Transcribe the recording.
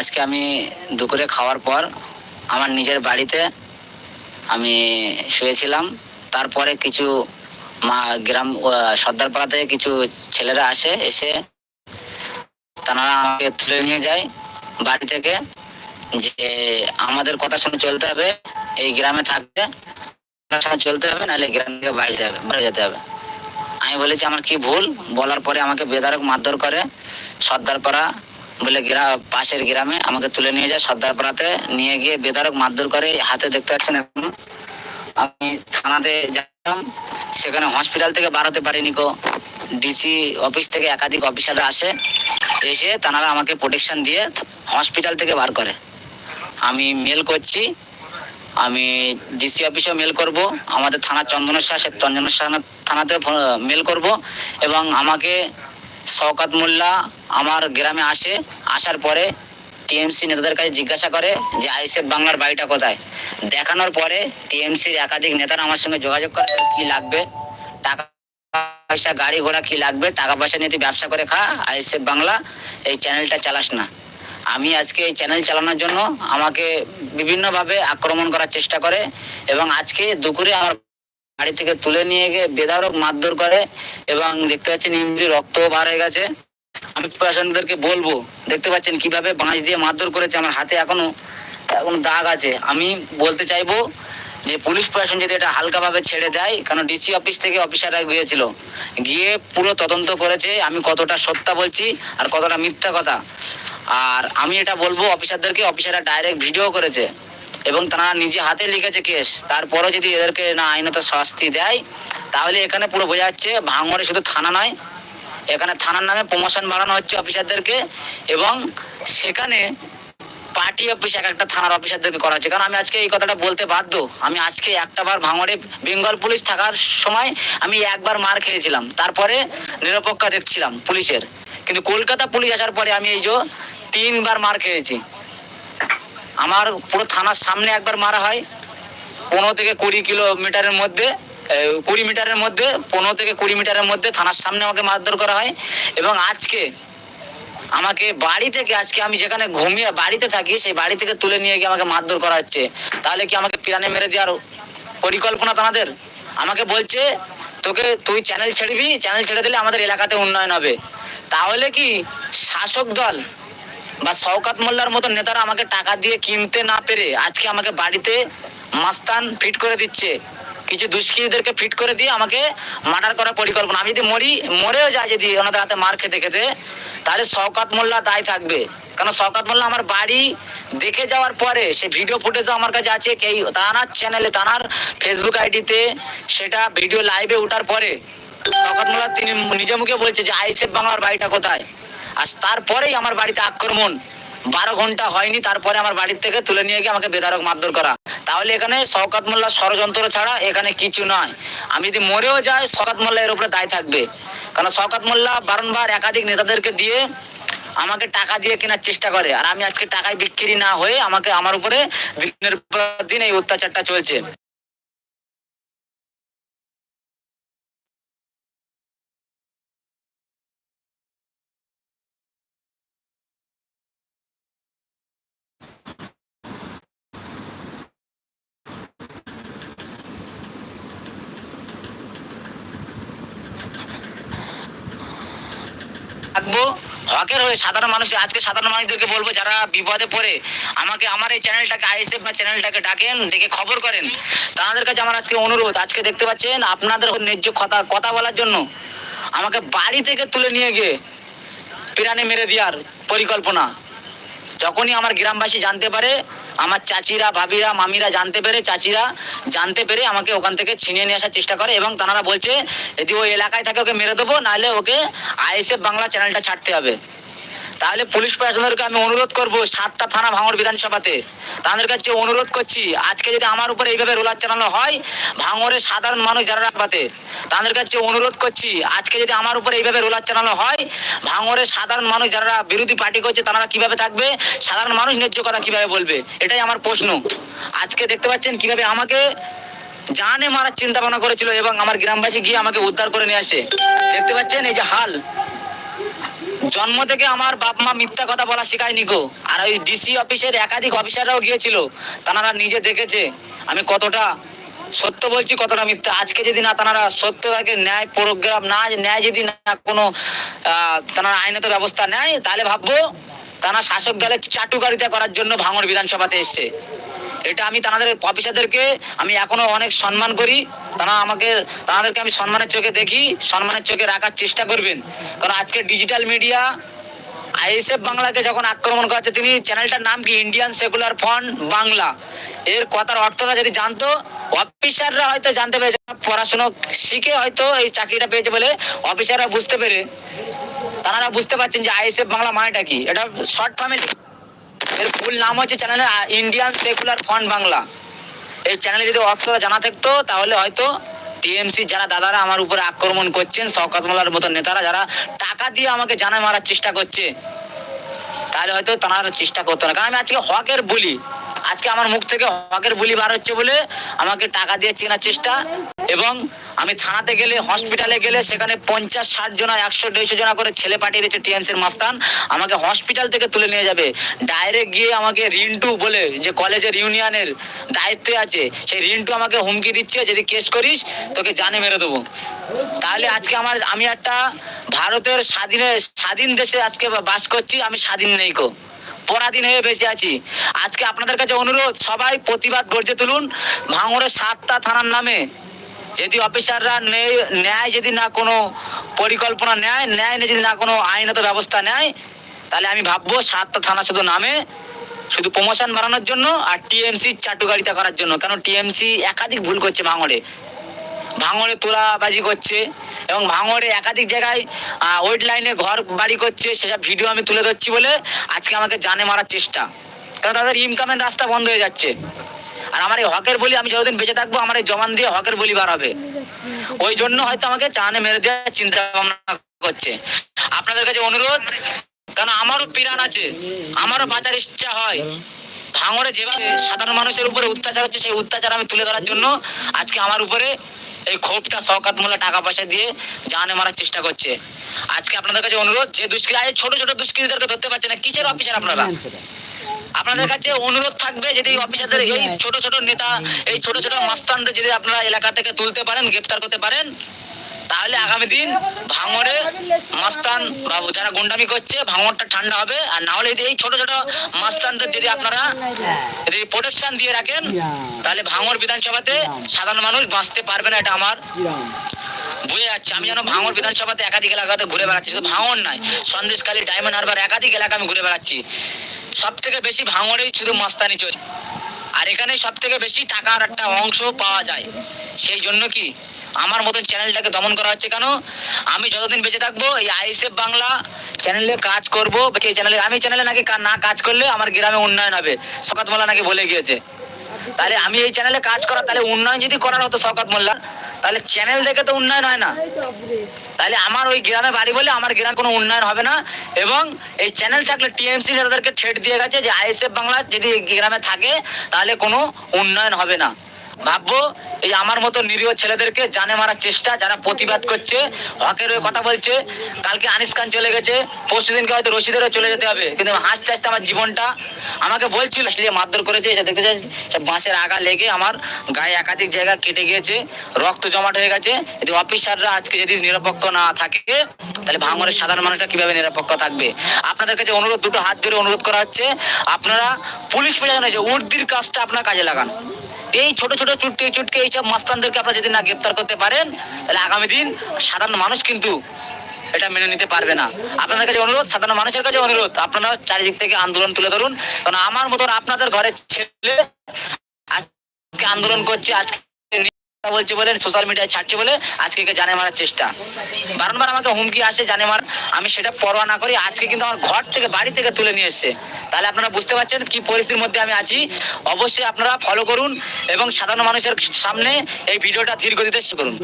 আজকে আমি দুপুরে খাওয়ার পর আমার নিজের বাড়িতে আমি শুয়েছিলাম। তারপরে কিছু মা গ্রাম সর্দারপাড়া থেকে কিছু ছেলেরা আসে, এসে তারা আমাকে তুলে নিয়ে যায় বাড়ি থেকে যে আমাদের কথা শুনে চলতে হবে, এই গ্রামে থাকতে চলতে হবে, নাহলে গ্রাম থেকে বাইরে যাবে, বাইরে যেতে হবে। আমি বলেছি, আমার কি ভুল? বলার পরে আমাকে বেদারক মারধর করে সর্দারপাড়া বলে গ্রাম পাশের গ্রামে আমাকে তুলে নিয়ে যায় সর্দারপাড়াতে নিয়ে গিয়ে বেদারক মারধর করে হাতে দেখতে পাচ্ছেন এখন। আমি থানাতে যালাম সেখানে হসপিটাল থেকে বার হতে পারিনি কো ডিসি অফিস থেকে একাধিক অফিসাররা আসে। এসে তারা আমাকে প্রোটেকশন দিয়ে হসপিটাল থেকে বার করে। আমি মেল করছি। আমি ডিসি অফিসেও মেল করব। আমাদের থানা চন্দনেশ্বর সে, চন্দনেশ্বর থানাতে মেল করব। এবং আমাকে শওকাত মোল্লা আমার গ্রামে আসে, আসার পরে টিএমসি নেতাদের কাছে জিজ্ঞাসা করে যে আইসেফ বাংলার বাড়িটা কোথায়? দেখানোর পরে টিএমসির একাধিক নেতারা আমার সঙ্গে যোগাযোগ করে কি লাগবে, টাকা পয়সা, গাড়ি ঘোড়া কি লাগবে, টাকা পয়সা নিয়ে ব্যবসা করে খা আইসেফ বাংলা, এই চ্যানেলটা চালাস না। আমি আজকে এই চ্যানেল চালানোর জন্য আমাকে বিভিন্নভাবে আক্রমণ করার চেষ্টা করে এবং আজকে দুপুরে আমার বাড়ি থেকে তুলে নিয়ে গিয়ে বেধারক মারধর করে এবং দেখতে পাচ্ছেন ইঞ্জুরি রক্ত বার হয়ে গেছে। আমি প্রশাসনদেরকে বলব, দেখতে পাচ্ছেন কীভাবে বাঁশ দিয়ে মারধর করেছে, আমার হাতে এখনও এখনও দাগ আছে। আমি বলতে চাইব যে পুলিশ প্রশাসন যদি এটা হালকাভাবে ছেড়ে দেয় কারণ ডিসি অফিস থেকে অফিসাররা গিয়েছিল। গিয়ে পুরো তদন্ত করেছে, আমি কতটা সত্যা বলছি আর কতটা মিথ্যা কথা। আর আমি এটা বলব, অফিসারদেরকে, অফিসাররা ডাইরেক্ট ভিডিও করেছে। এবং তারা নিজে হাতে লিখেছে কেস। তারপরও যদি এদেরকে না আইনত শাস্তি দেয়, তাহলে এখানে পুরো বোঝা যাচ্ছে ভাঙড়ে শুধু থানা নয়, এখানে থানার নামে প্রমোশন বাড়ানো হচ্ছে অফিসারদেরকে এবং সেখানে পার্টি অফিস এক একটা থানার অফিসারদেরকে করা হচ্ছে। কারণ আমি আজকে এই কথাটা বলতে বাধ্য। আমি আজকে একটা বার ভাঙড়ে বেঙ্গল পুলিশ থাকার সময় আমি একবার মার খেয়েছিলাম। তারপরে নিরপেক্ষ দেখছিলাম পুলিশের। কিন্তু কলকাতা পুলিশ আসার পরে আমি এই যে তিনবার মার খেয়েছি। আমার পুরো থানার সামনে একবার মারা হয়, পনেরো থেকে কুড়ি কিলোমিটারের মধ্যে কুড়ি মিটারের মধ্যে, পনেরো থেকে কুড়ি মিটারের মধ্যে থানার সামনে আমাকে মারধর করা হয় এবং আজকে আমাকে বাড়ি থেকে, আজকে আমি যেখানে ঘুমিয়ে বাড়িতে থাকি, সেই বাড়ি থেকে তুলে নিয়ে গিয়ে আমাকে মারধর করা হচ্ছে। তাহলে কি আমাকে পিরানে মেরে দেওয়ার পরিকল্পনা তোমাদের? আমাকে বলছে, তোকে তুই চ্যানেল ছেড়বি চ্যানেল ছেড়ে দিলে আমাদের এলাকাতে উন্নয়ন হবে। তাহলে কি শাসক দল বা শওকাত মোল্লার মতো নেতারা আমাকে টাকা দিয়ে কিনতে না পেরে আজকে আমাকে বাড়িতে মাস্তান ফিট করে দিচ্ছে। কিছু দুষ্কৃতীদেরকে ফিট করে দিয়ে আমাকে মার্ডার করার পরিকল্পনা। আমি যদি মরি, মরেও যাই যদি ওনাদের হাতে মার খেতে খেতে, তাহলে শওকাত মোল্লা দায় থাকবে। কারণ শওকাত মোল্লা আমার বাড়ি দেখে যাওয়ার পরে, সে ভিডিও ফুটেজও আমার কাছে আছে কে তানার চ্যানেলে তানার ফেসবুক আইডিতে সেটা ভিডিও লাইভে ওঠার পরে, শওকাত মোল্লা তিনি নিজে মুখে বলছে যে আইসেফ বাংলার বাড়িটা কোথায়? আর তারপরেই আমার বাড়িতে আক্রমণ। বারো ঘণ্টা হয়নি, তারপরে আমার বাড়ির থেকে তুলে নিয়ে গিয়ে আমাকে বেধারক মারধর করা। তাহলে এখানে শওকাত মোল্লা ষড়যন্ত্র ছাড়া এখানে কিছু নয়। আমি যদি মরেও যাই, শওকাত মোল্লা এর উপরে দায় থাকবে। কারণ শওকাত মোল্লা বারংবার একাধিক নেতাদেরকে দিয়ে আমাকে টাকা দিয়ে কেনার চেষ্টা করে। আর আমি আজকে টাকায় বিক্রি না হয়ে আমাকে আমার উপরে দিনের দিন এই অত্যাচারটা চলছে। থাকব। হকের হয়ে সাধারণ মানুষ আজকে সাধারণ মানুষদেরকে বলব, যারা বিপদে পড়ে, আমাকে আমার এই চ্যানেলটাকে আইএসএফ বা চ্যানেলটাকে ডাকেন দেখে খবর করেন। তাদের কাছে আমার আজকে অনুরোধ, আজকে দেখতে পাচ্ছেন, আপনাদের ন্যায্য কথা কথা বলার জন্য আমাকে বাড়ি থেকে তুলে নিয়ে গিয়ে পিরানে মেরে দেওয়ার পরিকল্পনা। যখনই আমার গ্রামবাসী জানতে পারে, আমার চাচিরা, ভাবিরা, মামিরা জানতে পেরে, চাচিরা জানতে পেরে আমাকে ওখান থেকে ছিনিয়ে নিয়ে আসার চেষ্টা করে এবং তারা বলছে, যদি ওই এলাকায় থাকে ওকে মেরে দেবো, নাহলে ওকে আইএসএফ বাংলা চ্যানেলটা ছাড়তে হবে। তাহলে পুলিশ প্রশাসনদেরকে আমি অনুরোধ করব সাতটা থানা ভাঙড় বিধানসভাতে। তাদের কাছে অনুরোধ করছি, আজকে যদি আমার উপরে এইভাবে রোলার চালানো হয়, ভাঙড়ের সাধারণ মানুষ যারা পাতে তাদের কাছে অনুরোধ করছি, আজকে যদি আমার উপরে এইভাবে রোলার চালানো হয়, ভাঙড়ের সাধারণ মানুষ যারা বিরোধী পার্টি করছে, তারা কীভাবে থাকবে? সাধারণ মানুষ ন্যায্য কথা কীভাবে বলবে? এটাই আমার প্রশ্ন। আজকে দেখতে পাচ্ছেন কীভাবে আমাকে জানে মারার চিন্তা ভাবনা করেছিল এবং আমার গ্রামবাসী গিয়ে আমাকে উদ্ধার করে নিয়ে আসে। দেখতে পাচ্ছেন এই যে হাল। জন্ম থেকে আমার বাপ মা মিথ্যা কথা বলা শেখায়নি গো। আর ওই ডিসি অফিসের একাধিক অফিসাররাও গিয়েছিল। তারা নিজে দেখেছে। আমি কতটা সত্য বলছি, কতটা মিথ্যা। আজকে যদি না তারা সত্য থাকে, ন্যায় প্রোগ্রাম না, ন্যায় যদি না কোনো তারা আইনত ব্যবস্থা নেয়, তাহলে ভাববো তারা শাসক দলের চাটুকারিতা করার জন্য ভাঙড় বিধানসভাতে এসছে। এটা আমি তাদের অফিসারদেরকে আমি এখনও অনেক সম্মান করি। তারা আমাকে, তাদেরকে আমি সম্মানের চোখে দেখি, সম্মানের চোখে রাখার চেষ্টা করবেন। কারণ আজকে ডিজিটাল মিডিয়া আইএসএফ বাংলাকে যখন আক্রমণ করাচ্ছে, তিনি চ্যানেলটার নাম কি? Indian secular front Bangla. এর কথার অর্থটা যদি জানতো, অফিসাররা হয়তো জানতে পেরেছে, পড়াশুনো শিখে হয়তো এই চাকরিটা পেয়েছে বলে অফিসাররা বুঝতে পেরে। তারা বুঝতে পারছেন যে আইএসএফ বাংলা মানেটা কি? এটা শর্ট ফর্মে এর ফুল নাম হচ্ছে চ্যানেলের ইন্ডিয়ান সেকুলার ফ্রন্ট বাংলা এই চ্যানেলে যদি অর্থটা জানা থাকতো, তাহলে হয়তো টিএমসি যারা দাদারা আমার উপরে আক্রমণ করছেন, শওকত মোল্লার মতো নেতারা যারা টাকা দিয়ে আমাকে জানা মারার চেষ্টা করছে, তাহলে হয়তো তারা চেষ্টা করতো না। কারণ আমি আজকে হকের বলি। আজকে আমার মুখ থেকে হকের বলি বার হচ্ছে বলে আমাকে টাকা দিয়ে চেনার চেষ্টা এবং আমি থানাতে গেলে হসপিটালে গেলে সেখানে পঞ্চাশ, ষাট জনা, একশো, দেড়শো জনা করে ছেলে পাঠিয়ে দিয়েছে টিএমসির মাস্তান। আমাকে হসপিটাল থেকে তুলে নিয়ে যাবে। ডাইরেক্ট গিয়ে আমাকে রিন্টু বলে যে কলেজের ইউনিয়নের দায়িত্বে আছে, সেই রিন্টু আমাকে হুমকি দিচ্ছে, যদি কেস করিস, তোকে জানে মেরে দেবো। তাহলে আজকে আমার, আমি একটা ভারতের স্বাধীনে, স্বাধীন দেশে আজকে বাস করছি, আমি স্বাধীন নেই কো পরাধীন হয়ে বেঁচে আছি। আজকে আপনাদের কাছে অনুরোধ, সবাই প্রতিবাদ গর্জে তুলুন। ভাঙড়ের সাতটা থানার নামে যদি অফিসাররা ন্যায়- যদি না কোনো পরিকল্পনা নেয় ন্যায় নিয়ে যদি না কোনো আইনত ব্যবস্থা নেয়, তাহলে আমি ভাববো সাতটা থানা শুধু নামে, শুধু প্রমোশন বাড়ানোর জন্য আর টিএমসি চাটুকারিতা করার জন্য। কারণ টিএমসি একাধিক ভুল করছে ভাঙড়ে। ভাঙড়ে তোলাবাজি করছে এবং ভাঙড়ে একাধিক জায়গায় ওয়েট লাইনে ঘর বাড়ি করছে, সেসব ভিডিও আমি তুলে ধরছি বলে আজকে আমাকে জানে মারার চেষ্টা। কারণ তাদের ইনকামের রাস্তা বন্ধ হয়ে যাচ্ছে। আর আমার এই হকের বলি আমি যতদিন বেঁচে থাকব, আমার এই জমান দিয়ে হকের বলি বার হবে। ওই জন্য হয়তো আমাকে চানে মেরে দেওয়ার চিন্তা ভাবনা করছে। আপনাদের কাছে অনুরোধ কারণ আমারও পিরান আছে, আমারও বাঁচার ইচ্ছা হয়। ভাঙড়ে যেভাবে সাধারণ মানুষের উপরে অত্যাচার হচ্ছে, সেই অত্যাচার আমি তুলে ধরার জন্য আজকে আমার উপরে এই ক্ষোভটা শওকাত মোল্লা টাকা পয়সা দিয়ে জানে মারার চেষ্টা করছে। আজকে আপনাদের কাছে অনুরোধ, যে দুষ্কৃতি ছোট ছোট দুষ্কৃতিদেরকে ধরতে পারছে না, কিসের অফিসার আপনারা? আপনাদের কাছে অনুরোধ থাকবে যদি অফিসারদের এই ছোট ছোট নেতা এই ছোট ছোট মাস্তানদের যদি আপনারা এলাকা থেকে তুলতে পারেন গ্রেপ্তার করতে পারেন তাহলে আগামী দিন ভাঙড়ে মাস্তান বা যারা গুন্ডামি করছে ভাঙড়টা ঠান্ডা হবে আর না হলে যদি এই ছোট ছোট মাস্তানদের যদি আপনারা যদি প্রোটেকশন দিয়ে রাখেন তাহলে ভাঙড় বিধানসভাতে সাধারণ মানুষ বাঁচতে পারবে না এটা আমার বুঝে যাচ্ছে। আমি যেন ভাঙড় বিধানসভাতে একাধিক এলাকাতে ঘুরে বেড়াচ্ছি শুধু ভাঙড় নয় সন্দেশখালী ডায়মন্ড হারবার একাধিক এলাকা আমি ঘুরে বেড়াচ্ছি। সব থেকে বেশি ভাঙড়েই শুধু মাস্তানি চলছে। আর এখানে সব থেকে বেশি টাকার একটা অংশ পাওয়া যায়। সেই জন্য কি আমার মতন চ্যানেলটাকে দমন করা হচ্ছে কেন? আমি যতদিন বেঁচে থাকব, এই আইএসএফ বাংলা চ্যানেলে কাজ করব এই চ্যানেলে, আমি চ্যানেলে নাকি না কাজ করলে আমার গ্রামে উন্নয়ন হবে শকাত মোল্লা নাকি বলে গিয়েছে। তাহলে আমি এই চ্যানেলে কাজ করা, তাহলে উন্নয়ন যদি করার হতো শকাত মোল্লা তাহলে চ্যানেল দেখে তো উন্নয়ন হয় না। তাহলে আমার ওই গ্রামে বাড়ি বলে আমার গ্রামে কোনো উন্নয়ন হবে না এবং এই চ্যানেল থাকলে টিএমসি তাদেরকে ঠেট দিয়ে গেছে যে আইএসএফ বাংলা যদি গ্রামে থাকে তাহলে কোনো উন্নয়ন হবে না। ভাববো এই আমার মতো নিরীহ ছেলেদেরকে জানে মারার চেষ্টা, যারা প্রতিবাদ করছে, হকের হয়ে কথা বলছে। কালকে আনিস খান চলে গেছে, পরশু দিনকে হয়তো রশিদেরও চলে যেতে হবে। কিন্তু হাসতে হাসতে আমার জীবনটা আমাকে বলছিল আসলে মারধর করেছে এটা দেখতে চাই বাঁশের আগা লেগে আমার গায়ে একাধিক জায়গা কেটে গিয়েছে, রক্ত জমাট হয়ে গেছে। যদি অফিসাররা আজকে যদি নিরপেক্ষ না থাকে, তাহলে ভাঙরের সাধারণ মানুষটা কীভাবে নিরপেক্ষ থাকবে? আপনাদের কাছে অনুরোধ, দুটো হাত ধরে অনুরোধ করা হচ্ছে, আপনারা পুলিশ প্রশাসন যে উর্দির কাজটা আপনার কাজে লাগান। এই ছোট ছোট চুটকে চুটকে এইসব মাস্তানদেরকে আপনারা যদি না গ্রেপ্তার করতে পারেন, তাহলে আগামী দিন সাধারণ মানুষ কিন্তু এটা মেনে নিতে পারবে না। আপনাদের কাছে অনুরোধ, সাধারণ মানুষের কাছে অনুরোধ, আপনারা চারিদিক থেকে আন্দোলন তুলে ধরুন। কারণ আমার মতন আপনাদের ঘরের ছেলে আজকে আন্দোলন করছে, আজকে বলছে বলে সোশ্যাল মিডিয়ায় ছাড়ছি বলে আজকে জানে মারার চেষ্টা। বারংবার আমাকে হুমকি আসে জানে মার। আমি সেটা পরোয়া না করি, আজকে কিন্তু আমার ঘর থেকে, বাড়ি থেকে তুলে নিয়ে এসছে। তাহলে আপনারা বুঝতে পারছেন কি পরিস্থিতির মধ্যে আমি আছি। অবশ্যই আপনারা ফলো করুন এবং সাধারণ মানুষের সামনে এই ভিডিওটা ধীর গতিতে করুন।